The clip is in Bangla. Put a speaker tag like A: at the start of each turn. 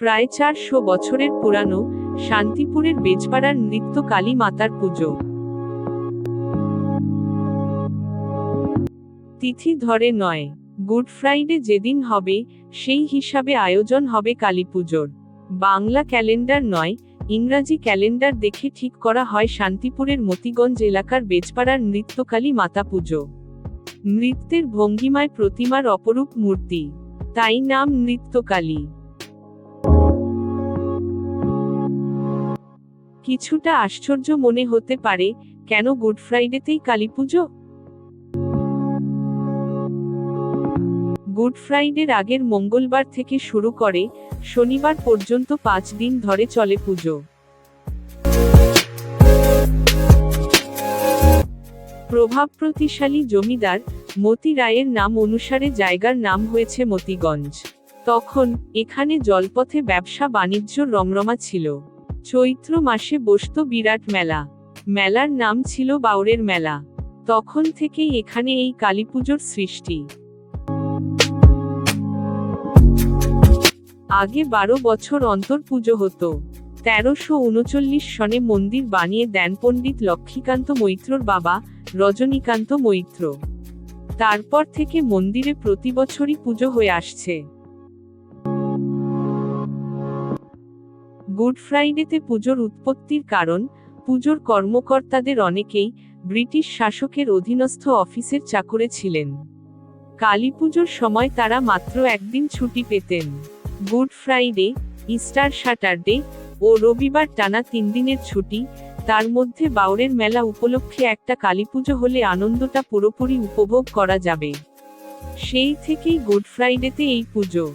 A: প্রায় চারশো বছরের পুরানো শান্তিপুরের বেজপাড়ার নৃত্য কালী মাতার পুজো। তিথি ধরে নয়, গুড ফ্রাইডে যেদিন হবে, সেই হিসাবে আয়োজন হবে কালী পুজোর। বাংলা ক্যালেন্ডার নয়, ইংরাজি ক্যালেন্ডার দেখে ঠিক করা হয় শান্তিপুরের মতিগঞ্জ এলাকার বেজপাড়ার নৃত্যকালী মাতা পুজো। নৃত্যের ভঙ্গিমায় প্রতিমার অপরূপ মূর্তি। তাই নাম নৃত্যকালী কিছুটা আশ্চর্য মনে হতে পারে, কেন গুড ফ্রাইডেতেই কালী পুজো? গুড ফ্রাইডের আগের মঙ্গলবার থেকে শুরু করে, শনিবার পর্যন্ত পাঁচ দিন ধরে চলে পুজো। প্রভাবপ্রতিশালী জমিদার, মতি রায়ের নাম অনুসারে জায়গার নাম হয়েছে মতিগঞ্জ। তখন, এখানে জলপথে ব্যবসা বাণিজ্য রমরমা ছিল। চৈত্র মাসে বসত বিরাট মেলা। মেলার নাম ছিল বাউরের মেলা। তখন থেকেই এখানে এই কালীপুজোর সৃষ্টি। আগে বারো বছর অন্তর পুজো হতো। তেরোশো উনচল্লিশ সনে মন্দির বানিয়ে দেন পণ্ডিত লক্ষ্মীকান্ত মৈত্রর বাবা রজনীকান্ত মৈত্র। তারপর থেকে মন্দিরে প্রতি বছরই পুজো হয়ে আসছে। গুড ফ্রাইডেতে পুজোর উৎপত্তির কারণ, পুজোর কর্মকর্তাদের অনেকেই ব্রিটিশ শাসকের অধীনস্থ অফিসের চাকরে ছিলেন। কালী পুজোর সময় তারা মাত্র একদিন ছুটি পেতেন। গুড ফ্রাইডে, ইস্টার স্যাটারডে ও রবিবার টানা তিন দিনের ছুটি, তার মধ্যে বাউরের মেলা উপলক্ষে একটা কালীপুজো হলে আনন্দটা পুরোপুরি উপভোগ করা যাবে। সেই থেকেই গুড ফ্রাইডেতে এই পুজো।